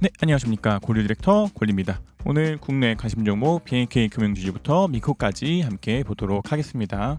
네, 안녕하십니까. 고려 디렉터 골리입니다. 오늘 국내 관심 종목 BNK 금융지주부터 미코까지 함께 보도록 하겠습니다.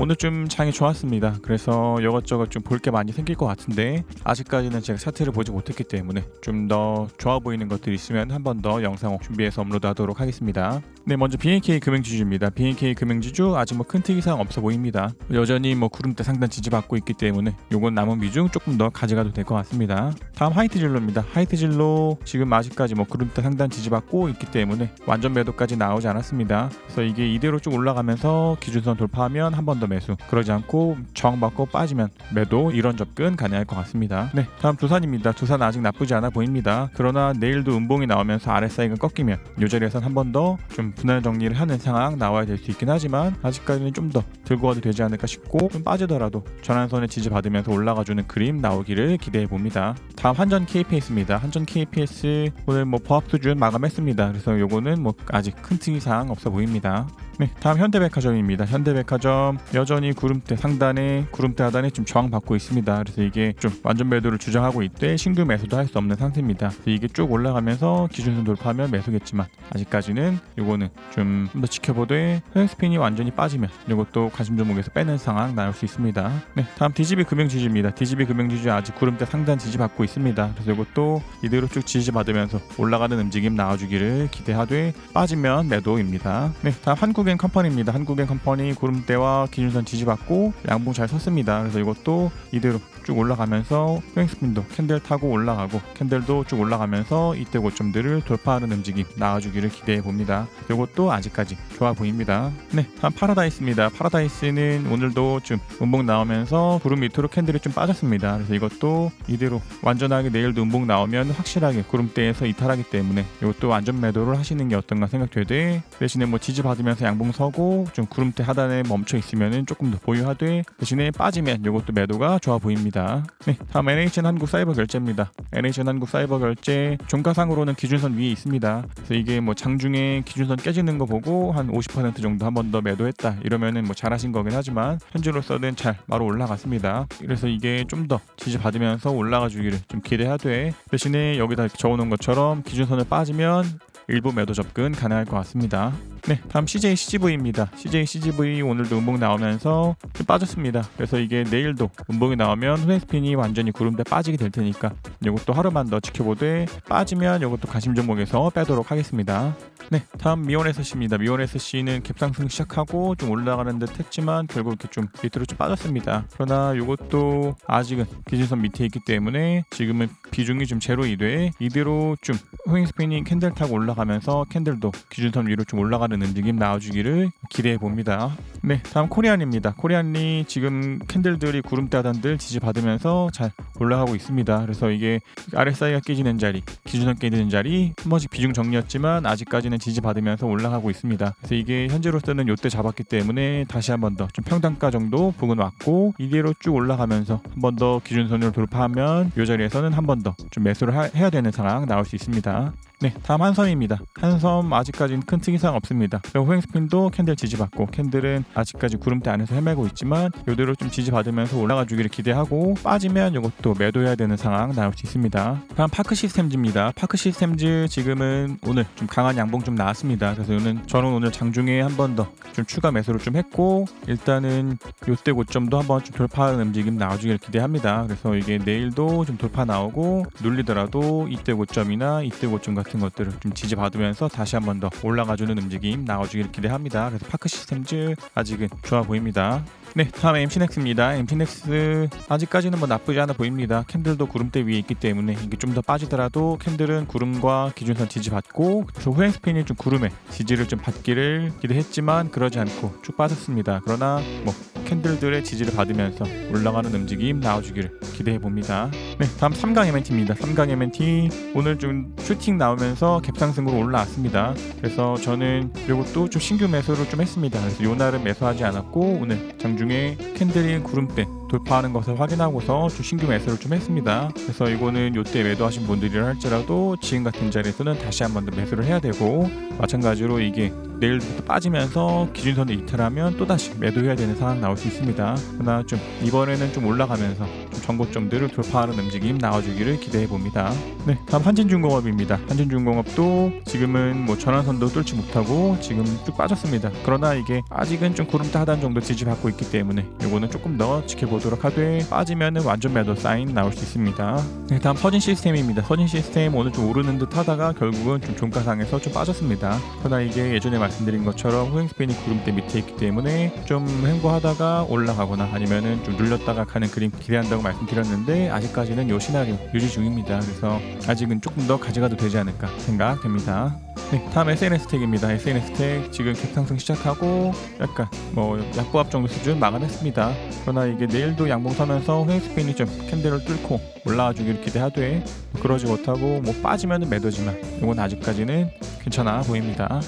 오늘 좀 장이 좋았습니다. 그래서 이것저것 좀 볼 게 많이 생길 것 같은데 아직까지는 제가 차트를 보지 못했기 때문에 좀 더 좋아 보이는 것들이 있으면 한 번 더 영상 준비해서 업로드하도록 하겠습니다. 네, 먼저 BNK 금융지주입니다. BNK 금융지주 아직 뭐 큰 특이사항 없어 보입니다. 여전히 뭐 구름대 상단 지지받고 있기 때문에 요건 남은 비중 조금 더 가져가도 될 것 같습니다. 다음 하이트진로입니다. 하이트진로 지금 아직까지 뭐 구름대 상단 지지받고 있기 때문에 완전 매도까지 나오지 않았습니다. 그래서 이게 이대로 쭉 올라가면서 기준선 돌파하면 한 번 더 매수 그러지 않고 저항받고 빠지면 매도 이런 접근 가능할 것 같습니다. 네, 다음 두산입니다. 두산 아직 나쁘지 않아 보입니다. 그러나 내일도 음봉이 나오면서 RSI가 꺾이면 이 자리에선 한 번 더좀 분할 정리를 하는 상황 나와야 될 수 있긴 하지만 아직까지는 좀 더 들고 가도 되지 않을까 싶고 좀 빠지더라도 전환선에 지지받으면서 올라가주는 그림 나오기를 기대해 봅니다. 다음 한전 KPS입니다. 한전 KPS 오늘 뭐 보합 수준 마감했습니다. 그래서 요거는 뭐 아직 큰 특이사항 없어 보입니다. 네, 다음 현대백화점입니다. 현대백화점 여전히 구름대 상단에 구름대 하단에 좀 저항받고 있습니다. 그래서 이게 좀 완전 매도를 주장하고 있대 신규 매수도 할 수 없는 상태입니다. 그래서 이게 쭉 올라가면서 기준선 돌파하면 매수겠지만 아직까지는 요거는 좀 더 지켜보되 스핀이 완전히 빠지면 이것도 관심 종목에서 빼는 상황 나올 수 있습니다. 네, 다음 DGB 금융지주입니다. DGB 금융지주 아직 구름대 상단 지지받고 있습니다. 그래서 이것도 이대로 쭉 지지받으면서 올라가는 움직임 나와주기를 기대하되 빠지면 매도입니다. 네, 다음 한국 엔 컴퍼니입니다. 한국엔 컴퍼니 구름대와 기준선 지지받고 양봉 잘 섰습니다. 그래서 이것도 이대로 쭉 올라가면서 횡스핀도 캔들 타고 올라가고 캔들도 쭉 올라가면서 이때 고점들을 돌파하는 움직임 나와주기를 기대해 봅니다. 이것도 아직까지 좋아 보입니다. 네, 다음 파라다이스입니다. 파라다이스는 오늘도 좀 음봉 나오면서 구름 밑으로 캔들이 좀 빠졌습니다. 그래서 이것도 이대로 완전하게 내일도 음봉 나오면 확실하게 구름대에서 이탈하기 때문에 이것도 완전 매도를 하시는 게 어떤가 생각되되 대신에 뭐 지지 받으면서 양봉 서고 좀 구름대 하단에 멈춰 있으면은 조금 더 보유하되 대신에 빠지면 이것도 매도가 좋아 보입니다. 네, 다음 NHN 한국 사이버 결제입니다. NHN 한국 사이버 결제 종가상으로는 기준선 위에 있습니다. 그래서 이게 뭐 장중에 기준선 깨지는 거 보고 한 50% 정도 한 번 더 매도했다 이러면은 뭐 잘하신 거긴 하지만 현재로서는 잘 바로 올라갔습니다. 그래서 이게 좀 더 지지 받으면서 올라가 주기를 좀 기대하되 대신에 여기다 적어놓은 것처럼 기준선을 빠지면 일부 매도 접근 가능할 것 같습니다. 네, 다음 CJ CGV입니다. CJ CGV 오늘도 음봉 나오면서 좀 빠졌습니다. 그래서 이게 내일도 음봉이 나오면 후행스핀이 완전히 구름대 빠지게 될 테니까 이것도 하루만 더 지켜보되 빠지면 이것도 관심 종목에서 빼도록 하겠습니다. 네, 다음 미온 SC입니다. 미온 SC는 갭상승 시작하고 좀 올라가는 듯 했지만 결국 이렇게 좀 밑으로 좀 빠졌습니다. 그러나 이것도 아직은 기준선 밑에 있기 때문에 지금은 비중이 좀 제로이 돼 이대로 좀 후행스핀이 캔들 타고 올라가면서 캔들도 기준선 위로 좀 올라가는 움직임 나와주기를 기대해 봅니다. 네, 다음 코리안입니다. 코리안이 지금 캔들들이 구름대 하단들 지지받으면서 잘 올라가고 있습니다. 그래서 이게 RSI가 깨지는 자리, 기준선 깨지는 자리 한 번씩 비중 정리였지만 아직까지는 지지받으면서 올라가고 있습니다. 그래서 이게 현재로서는 요때 잡았기 때문에 다시 한 번 더 좀 평단가 정도 부근 왔고 이대로 쭉 올라가면서 한 번 더 기준선을 돌파하면 이 자리에서는 한 번 더 좀 매수를 하, 해야 되는 상황 나올 수 있습니다. 네, 다음 한섬입니다. 한섬 아직까지는 큰 특이사항 없습니다. 호행 스핀도 캔들 지지받고 캔들은 아직까지 구름대 안에서 헤매고 있지만 이대로 좀 지지받으면서 올라가 주기를 기대하고 빠지면 이것도 매도해야 되는 상황 나올 수 있습니다. 다음 파크 시스템즈입니다. 파크 시스템즈 지금은 오늘 좀 강한 양봉 좀 나왔습니다. 그래서 저는 저는 오늘 장중에 한 번 더 좀 추가 매수를 좀 했고 일단은 요때 고점도 한번 좀 돌파하는 움직임 나와주기를 기대합니다. 그래서 이게 내일도 좀 돌파 나오고 눌리더라도 이때 고점이나 이때 고점 같은 것들을 좀 지지받으면서 다시 한 번 더 올라가주는 움직임 나와주기를 기대합니다. 그래서 파크 시스템즈 아직은 좋아 보입니다. 네, 다음 MC넥스입니다. MC넥스 아직까지는 뭐 나쁘지 않아 보입니다. 캔들도 구름대 위에 있기 때문에 이게 좀 더 빠지더라도 캔들은 구름과 기준선 지지받고 그래서 후행스핀이 좀 구름에 지지를 좀 받기를 기대했지만 그러지 않고 쭉 빠졌습니다. 그러나 뭐 캔들들의 지지를 받으면서 올라가는 움직임 나와주기를 기대해 봅니다. 네, 다음 3강 MNT입니다. 3강 MNT 오늘 좀 슈팅 나오면서 갭상승으로 올라왔습니다. 그래서 저는 이것도 좀 신규 매수를 좀 했습니다. 그래서 요날은 매수하지 않았고 오늘 장중에 캔들이 구름대 돌파하는 것을 확인하고서 좀 신규 매수를 좀 했습니다. 그래서 이거는 요때 매도하신 분들이라 할지라도 지금 같은 자리에서는 다시 한 번 더 매수를 해야 되고 마찬가지로 이게 내일부터 빠지면서 기준선을 이탈하면 또다시 매도해야 되는 상황 나올 수 있습니다. 그러나 좀 이번에는 좀 올라가면서 정고점들을 돌파하는 움직임 나와주기를 기대해 봅니다. 네, 다음 한진중공업입니다. 한진중공업도 지금은 뭐 전환선도 뚫지 못하고 지금 쭉 빠졌습니다. 그러나 이게 아직은 좀 구름대 하단 정도 지지받고 있기 때문에 이거는 조금 더 지켜보도록 하되 빠지면은 완전 매도 사인 나올 수 있습니다. 네, 다음 퍼진 시스템입니다. 퍼진 시스템 오늘 좀 오르는 듯 하다가 결국은 좀 종가상에서 좀 빠졌습니다. 그러나 이게 예전에 말씀드린 것처럼 후행 스핀이 구름대 밑에 있기 때문에 좀 횡보하다가 올라가거나 아니면은 좀 눌렸다가 가는 그림 기대한다고 말씀드렸 는데 아직까지는 요 시나리오 유지 중입니다. 그래서 아직은 조금 더 가져가도 되지 않을까 생각됩니다. 네, 다음 SNS 택입니다. SNS 택 지금 갭상승 시작하고 약간 뭐 약보합 정도 수준 막아냈습니다. 그러나 이게 내일도 양봉 서면서 후행 스핀이 좀 캔들을 뚫고 올라와 주기를 기대하되 뭐 그러지 못하고 뭐 빠지면은 매도지만 이건 아직까지는 괜찮아 보입니다.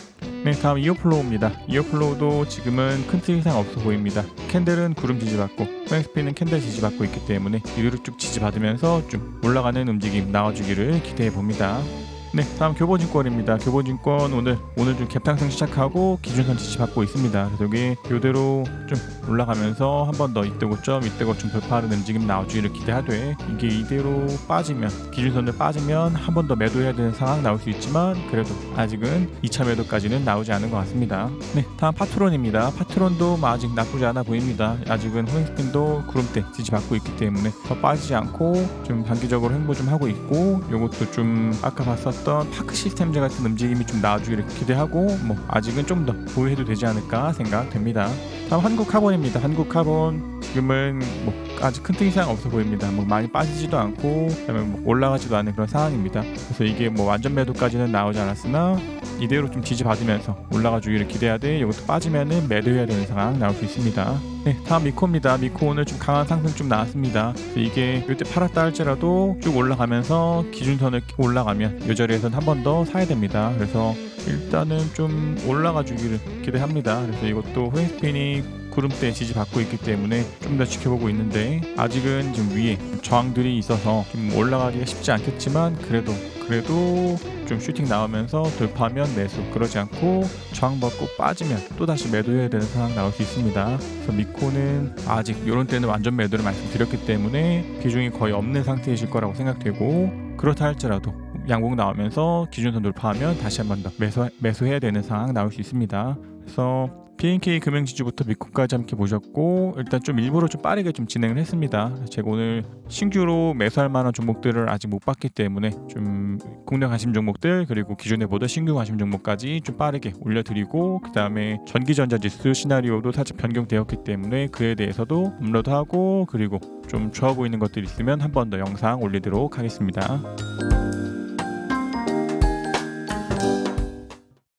네, 다음 이어플로우입니다. 이어플로우도 지금은 큰 틀 이상 없어 보입니다. 캔들은 구름 지지받고 스핀은 캔들 지지받고 있기 때문에 이리로 쭉 지지받으면서 좀 올라가는 움직임 나와주기를 기대해 봅니다. 네, 다음 교보증권입니다. 교보증권 오늘 오늘 좀 갭상승 시작하고 기준선 지지 받고 있습니다. 그래서 여기 이대로 좀 올라가면서 한 번 더 이때 고점 이때 고점 돌파하는 움직임 나와주기를 기대하되 이게 이대로 빠지면 기준선을 빠지면 한 번 더 매도해야 되는 상황 나올 수 있지만 그래도 아직은 2차 매도까지는 나오지 않은 것 같습니다. 네, 다음 파트론입니다. 파트론도 뭐 아직 나쁘지 않아 보입니다. 아직은 호잉스핀도 구름대 지지받고 있기 때문에 더 빠지지 않고 좀 단기적으로 행보 좀 하고 있고 요것도 좀 아까 봤었 던 파크 시스템제 같은 움직임이 좀 나와주기를 기대하고 뭐 아직은 좀 더 보유해도 되지 않을까 생각됩니다. 다음 한국 카본입니다. 한국 카본 지금은 뭐 아직 큰틀 이상 없어 보입니다. 뭐 많이 빠지지도 않고 그다음에 뭐 올라가지도 않은 그런 상황입니다. 그래서 이게 뭐 완전 매도까지는 나오지 않았으나 이대로 좀 지지받으면서 올라가 주기를 기대하되 이것도 빠지면은 매도해야 되는 상황 나올 수 있습니다. 네, 다음 미코입니다. 미코 오늘 좀 강한 상승 좀 나왔습니다. 이게 이때 팔았다 할지라도 쭉 올라가면서 기준선을 올라가면 이 자리에서는 한 번 더 사야 됩니다. 그래서 일단은 좀 올라가 주기를 기대합니다. 그래서 이것도 후행스핀이 구름대 지지받고 있기 때문에 좀 더 지켜보고 있는데 아직은 지금 위에 저항들이 있어서 좀 올라가기가 쉽지 않겠지만 그래도 그래도 좀 슈팅 나오면서 돌파하면 매수 그러지 않고 저항 받고 빠지면 또 다시 매도해야 되는 상황 나올 수 있습니다. 그래서 미코는 아직 이런 때는 완전 매도를 말씀드렸기 때문에 비중이 거의 없는 상태이실 거라고 생각되고 그렇다 할지라도 양봉 나오면서 기준선 돌파하면 다시 한 번 더 매수 매수해야 되는 상황 나올 수 있습니다. 그래서 PNK 금융지주부터 미국까지 함께 보셨고 일단 좀 일부러 좀 빠르게 좀 진행을 했습니다. 제가 오늘 신규로 매수할 만한 종목들을 아직 못 봤기 때문에 좀 국내 관심 종목들 그리고 기존에 보던 신규 관심 종목까지 좀 빠르게 올려드리고 그 다음에 전기전자 지수 시나리오도 살짝 변경되었기 때문에 그에 대해서도 업로드하고 그리고 좀 좋아 보이는 것들 있으면 한 번 더 영상 올리도록 하겠습니다.